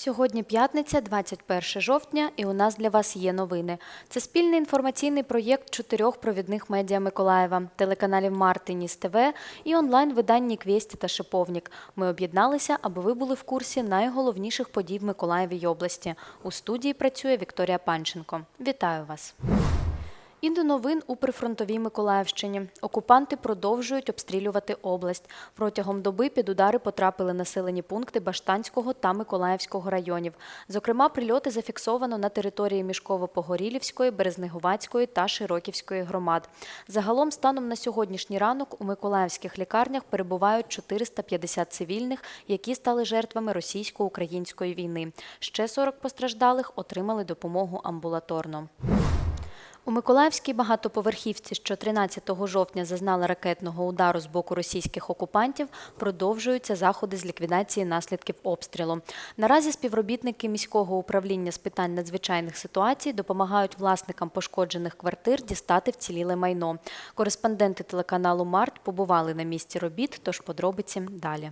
Сьогодні п'ятниця, 21 жовтня, і у нас для вас є новини. Це спільний інформаційний проєкт чотирьох провідних медіа Миколаєва, телеканалів Мартиніс ТВ і онлайн-виданні Квєсті та Шиповник. Ми об'єдналися, аби ви були в курсі найголовніших подій в Миколаєвій області. У студії працює Вікторія Панченко. Вітаю вас! І до новин у прифронтовій Миколаївщині. Окупанти продовжують обстрілювати область. Протягом доби під удари потрапили населені пункти Баштанського та Миколаївського районів. Зокрема, прильоти зафіксовано на території Мішково-Погорілівської, Березнеговацької та Широківської громад. Загалом, станом на сьогоднішній ранок, у миколаївських лікарнях перебувають 450 цивільних, які стали жертвами російсько-української війни. Ще 40 постраждалих отримали допомогу амбулаторно. У Миколаївській багатоповерхівці, що 13 жовтня зазнала ракетного удару з боку російських окупантів, продовжуються заходи з ліквідації наслідків обстрілу. Наразі співробітники міського управління з питань надзвичайних ситуацій допомагають власникам пошкоджених квартир дістати вціліле майно. Кореспонденти телеканалу Март побували на місці робіт, тож подробиці далі.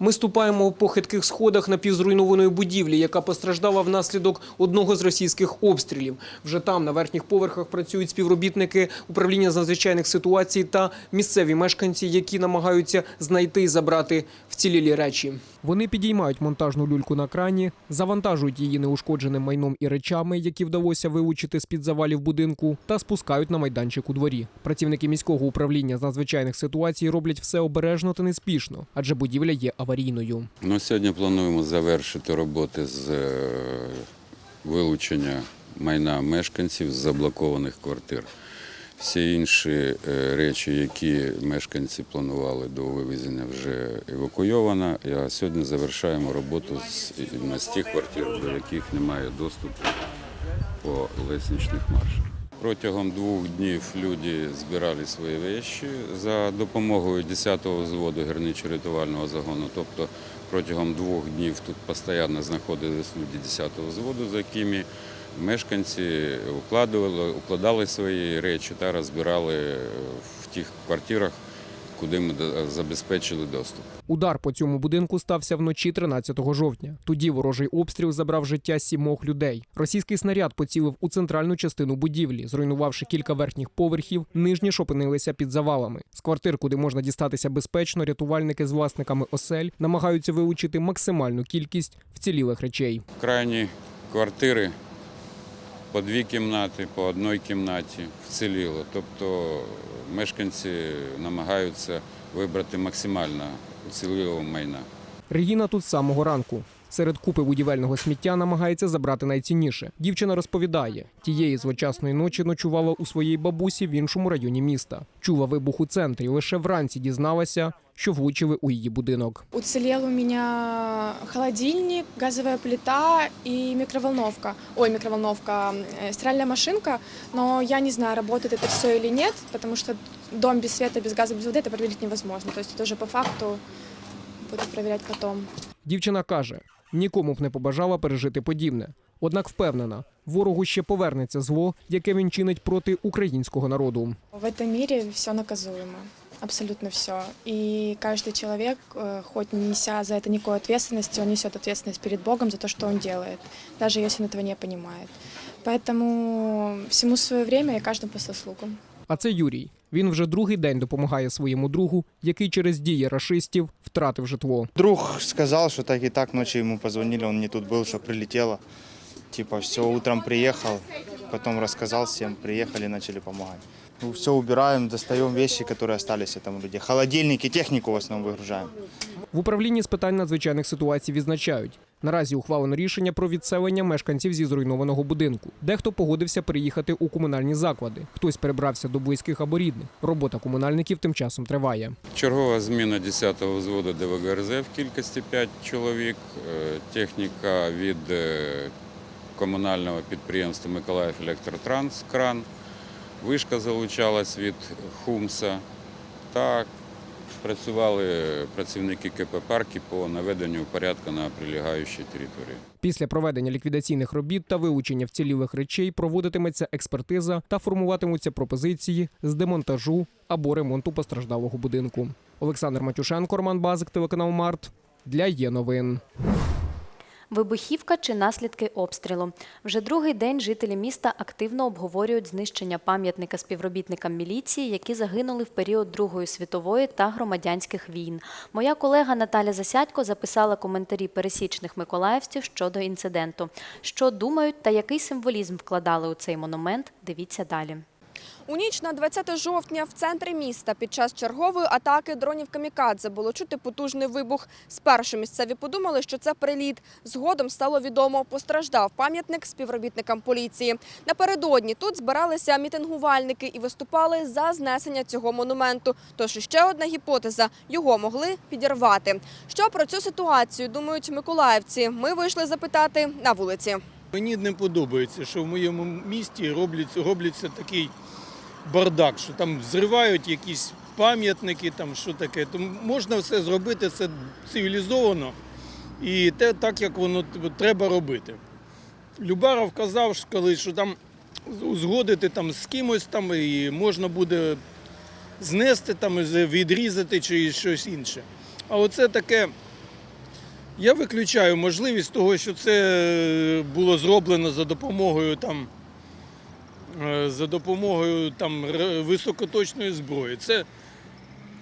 Ми ступаємо по хитких сходах напівзруйнованої будівлі, яка постраждала внаслідок одного з російських обстрілів. Вже там, на верхніх поверхах, працюють співробітники управління з надзвичайних ситуацій та місцеві мешканці, які намагаються знайти і забрати вцілілі речі. Вони підіймають монтажну люльку на крані, завантажують її неушкодженим майном і речами, які вдалося вилучити з-під завалів будинку, та спускають на майданчик у дворі. Працівники міського управління з надзвичайних ситуацій роблять все обережно та неспішно, адже будівля є аварійною. Ну, сьогодні плануємо завершити роботи з е, вилучення майна мешканців з заблокованих квартир. Всі інші е, речі, які мешканці планували до вивезення, вже евакуйовано. А сьогодні завершаємо роботу на з тих квартир, до яких немає доступу по лестничних маршах. Протягом двох днів люди збирали свої речі за допомогою 10-го взводу гірничо-рятувального загону. Тобто протягом двох днів тут постійно знаходились люди 10-го взводу, за якими мешканці укладали, укладали свої речі та розбирали в тих квартирах, куди ми забезпечили доступ. Удар по цьому будинку стався вночі 13 жовтня. Тоді ворожий обстріл забрав життя сімох людей. Російський снаряд поцілив у центральну частину будівлі, зруйнувавши кілька верхніх поверхів. Нижні ж опинилися під завалами. З квартир, куди можна дістатися безпечно, рятувальники з власниками осель намагаються вилучити максимальну кількість вцілілих речей. Крайні квартири по дві кімнати, по одній кімнаті вціліло. Тобто мешканці намагаються вибрати максимально уцілілого майна. Регіна тут з самого ранку. Серед купи будівельного сміття намагається забрати найцінніше. Дівчина розповідає, тієї злочасної ночі ночувала у своїй бабусі в іншому районі міста. Чула вибух у центрі. Лише вранці дізналася, що влучили у її будинок. Уцелел у меня холодильник, газовая плита и микроволновка. Ой, микроволновка, э, стиральная машинка. Но я не знаю, работает это все или нет, потому что дом без света, без газа, без воды это проверить невозможно. То есть это уже по факту буду проверять потом. Дівчина каже, нікому б не побажала пережити подібне. Однак впевнена, ворогу ще повернеться зло, яке він чинить проти українського народу. В этом мире все наказуемо. Абсолютно все. И каждый человек, э, хоть не неся за это никакой ответственности, он несет ответственность перед Богом за то, что он делает, даже если он этого не понимает. Поэтому всему свое время и каждому по заслугам. А це Юрій. Він вже другий день допомагає своєму другу, який через дії рашистів втратив житло. Друг сказал, что так и так ночью ему позвонили, он не тут был, что прилетело. Типа все, утром приехал, потом рассказал всем, приехали, начали помогать. Ну, все убираем, достаем вещи, которые остались этому людей. Холодильники, технику в основном выгружаем. В управлінні з питань надзвичайних ситуацій відзначають, наразі ухвалено рішення про відселення мешканців зі зруйнованого будинку. Дехто погодився переїхати у комунальні заклади, хтось перебрався до близьких або рідних. Робота комунальників тим часом триває. Чергова зміна 10-го взводу ДВГРЗ в кількості 5 чоловік. Е, Техніка від е, комунального підприємства Миколаїв Електротранс кран. Вишка залучалась від Хумса. Та працювали працівники КП «Парки» по наведенню порядку на прилегаючій території. Після проведення ліквідаційних робіт та вилучення вцілілих речей проводитиметься експертиза та формуватимуться пропозиції з демонтажу або ремонту постраждалого будинку. Олександр Матюшенко, Роман Базик, телеканал Март для є новин. Вибухівка чи наслідки обстрілу. Вже другий день жителі міста активно обговорюють знищення пам'ятника співробітникам міліції, які загинули в період Другої світової та громадянських війн. Моя колега Наталя Засядько записала коментарі пересічних миколаївців щодо інциденту. Що думають та який символізм вкладали у цей монумент, дивіться далі. У ніч на 20 жовтня в центрі міста під час чергової атаки дронів камікадзе було чути потужний вибух. Спершу місцеві подумали, що це приліт. Згодом стало відомо, постраждав пам'ятник співробітникам поліції. Напередодні тут збиралися мітингувальники і виступали за знесення цього монументу. Тож ще одна гіпотеза – його могли підірвати. Що про цю ситуацію думають миколаївці? Ми вийшли запитати на вулиці. Мені не подобається, що в моєму місті робляться, робляться такий бардак, що там зривають якісь пам'ятники, там що таке. Тому можна все зробити це цивілізовано і те, так, як воно треба робити. Любаров казав що колись, що там узгодити там з кимось там і можна буде знести там, відрізати чи щось інше. А оце таке. Я виключаю можливість того, що це е, було зроблено за допомогою там, за допомогою там високоточної зброї. Це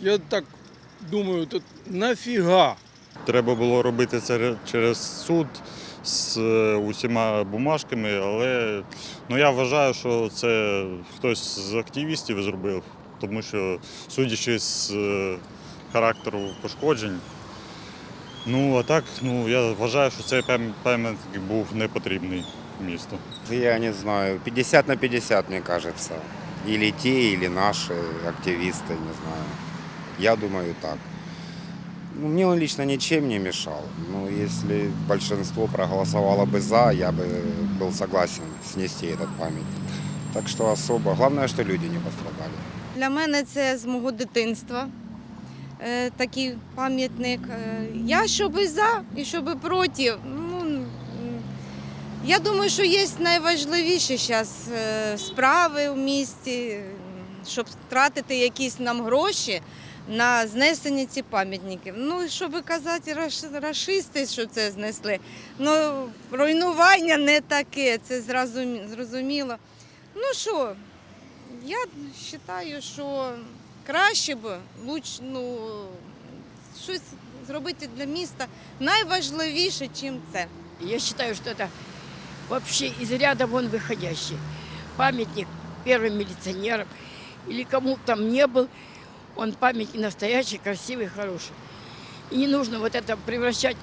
я так думаю, тут нафіга? Треба було робити це через суд з е, усіма бумажками, але ну, я вважаю, що це хтось з активістів зробив, тому що, судячи з е, характеру пошкоджень, ну а так, ну я вважаю, що цей пам- пам'ятник був не потрібний місту. Я не знаю, 50 на 50, мне кажется. Или те, или наши активисты, не знаю. Я думаю так. Ну, мне он лично ничем не мешал. Но если большинство проголосовало бы за, я бы был согласен снести этот памятник. Так что особо. Главное, что люди не пострадали. Для мене це з мого дитинства. е, Такий пам'ятник. Е, Я щоб і за, і щоб і проти. я думаю, що є найважливіші зараз справи в місті, щоб тратити якісь нам гроші на знесення цих пам'ятників. Ну, щоб казати рашисти, що це знесли. Ну, руйнування не таке, це зрозуміло. Ну що, я вважаю, що краще б луч, ну, щось зробити для міста найважливіше, чим це. Я считаю, что это вообще из ряда вон выходящий. Памятник первым милиционерам или кому там не был, он памятник настоящий, красивый, хороший. И не нужно вот это превращать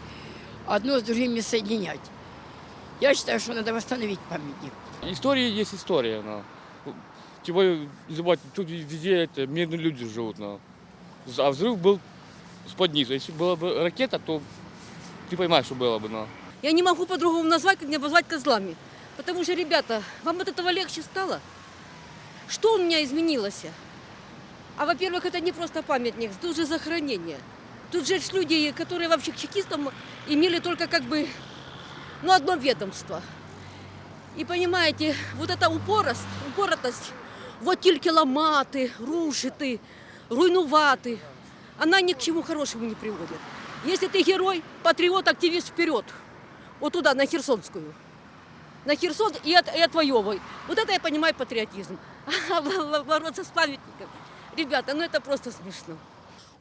одно с другим и соединять. Я считаю, что надо восстановить памятник. История есть история. Но. Тем более, не забывайте, тут везде это, мирные люди живут. Но. А взрыв был с-под низу. Если была бы ракета, то ты понимаешь, что было бы. Но. Я не могу по-другому назвать, как не обозвать козлами. Потому что, ребята, вам от этого легче стало? Что у меня изменилось? А во-первых, это не просто памятник, тут же захоронение. Тут же люди, которые вообще к чекистам имели только как бы, ну, одно ведомство. І понимаете, вот эта упорость, упоротость, вот тільки ламати, рушити, руйнувати, она ни к чему хорошему не приводит. Если ты герой, патриот, активист, вперед. Вот туда, на Херсонскую. На Херсон и, от, и отвоевывай. Вот это я понимаю патриотизм. А в- в- бороться с памятником. Ребята, ну это просто смешно.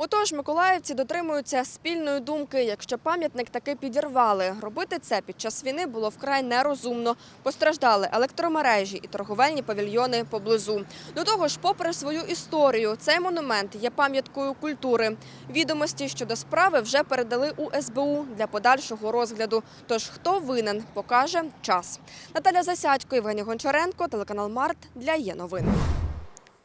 Отож, миколаївці дотримуються спільної думки. Якщо пам'ятник таки підірвали, робити це під час війни було вкрай нерозумно. Постраждали електромережі і торговельні павільйони поблизу. До того ж, попри свою історію, цей монумент є пам'яткою культури. Відомості щодо справи вже передали у СБУ для подальшого розгляду. Тож хто винен, покаже час. Наталя Засядько, Євгеній Гончаренко, телеканал Март для є новин.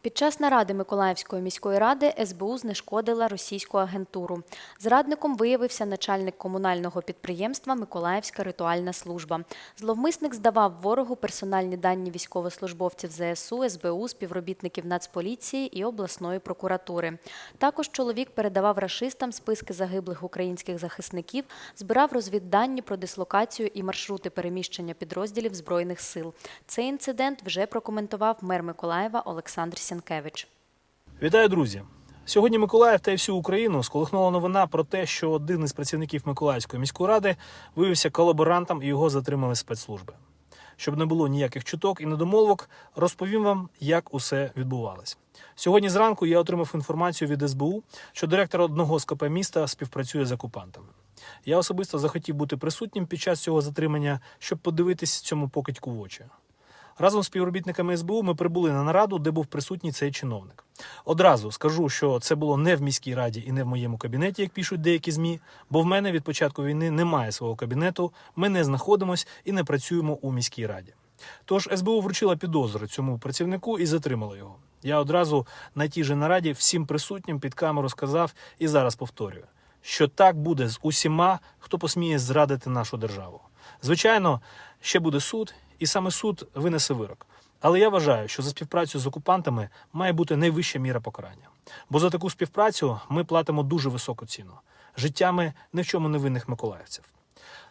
Під час наради Миколаївської міської ради СБУ знешкодила російську агентуру. Зрадником виявився начальник комунального підприємства Миколаївська ритуальна служба. Зловмисник здавав ворогу персональні дані військовослужбовців ЗСУ, СБУ, співробітників Нацполіції і обласної прокуратури. Також чоловік передавав рашистам списки загиблих українських захисників, збирав розвіддані про дислокацію і маршрути переміщення підрозділів збройних сил. Цей інцидент вже прокоментував мер Миколаєва Олександр Сянкевич. Вітаю, друзі! Сьогодні Миколаїв та й всю Україну сколихнула новина про те, що один із працівників Миколаївської міської ради виявився колаборантом і його затримали спецслужби. Щоб не було ніяких чуток і недомолвок, розповім вам, як усе відбувалось. Сьогодні зранку я отримав інформацію від СБУ, що директор одного з КП міста співпрацює з окупантами. Я особисто захотів бути присутнім під час цього затримання, щоб подивитись цьому покидьку в очі. Разом з співробітниками СБУ ми прибули на нараду, де був присутній цей чиновник. Одразу скажу, що це було не в міській раді і не в моєму кабінеті, як пишуть деякі змі, бо в мене від початку війни немає свого кабінету, ми не знаходимось і не працюємо у міській раді. Тож СБУ вручила підозру цьому працівнику і затримала його. Я одразу на тій же нараді всім присутнім під камеру сказав і зараз повторюю, що так буде з усіма, хто посміє зрадити нашу державу. Звичайно, ще буде суд, і саме суд винесе вирок. Але я вважаю, що за співпрацю з окупантами має бути найвища міра покарання. Бо за таку співпрацю ми платимо дуже високу ціну життями ні в чому невинних миколаївців.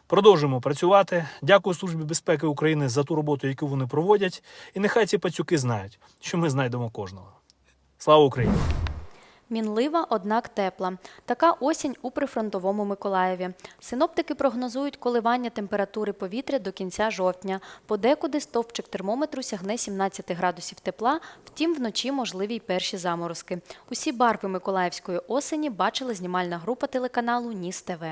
Продовжуємо працювати. Дякую Службі безпеки України за ту роботу, яку вони проводять. І нехай ці пацюки знають, що ми знайдемо кожного. Слава Україні! Мінлива, однак тепла. Така осінь у прифронтовому Миколаєві. Синоптики прогнозують коливання температури повітря до кінця жовтня. Подекуди стовпчик термометру сягне 17 градусів тепла, втім вночі можливі й перші заморозки. Усі барви миколаївської осені бачила знімальна група телеканалу Ніс ТВ.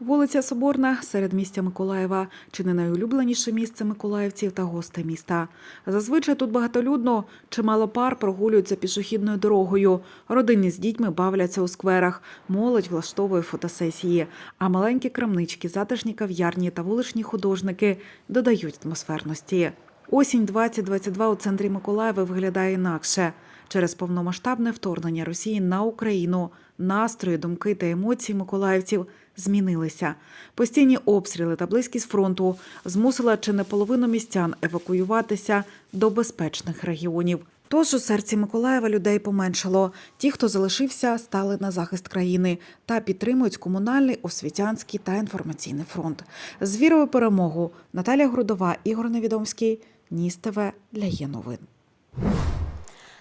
Вулиця Соборна серед середмістя Миколаєва чи не найулюбленіше місце миколаївців та гостей міста. Зазвичай тут багатолюдно, чимало пар прогулюються пішохідною дорогою. Родини з дітьми бавляться у скверах, молодь влаштовує фотосесії. А маленькі крамнички, затишні кав'ярні та вуличні художники додають атмосферності. Осінь 2022 у центрі Миколаєва виглядає інакше. Через повномасштабне вторгнення Росії на Україну настрої, думки та емоції миколаївців змінилися. Постійні обстріли та близькість фронту змусила чи не половину містян евакуюватися до безпечних регіонів. Тож у серці Миколаєва людей поменшало. Ті, хто залишився, стали на захист країни та підтримують комунальний, освітянський та інформаційний фронт. З вірою перемогу Наталія Грудова, Ігор Невідомський, Ніс ТВ для є новин.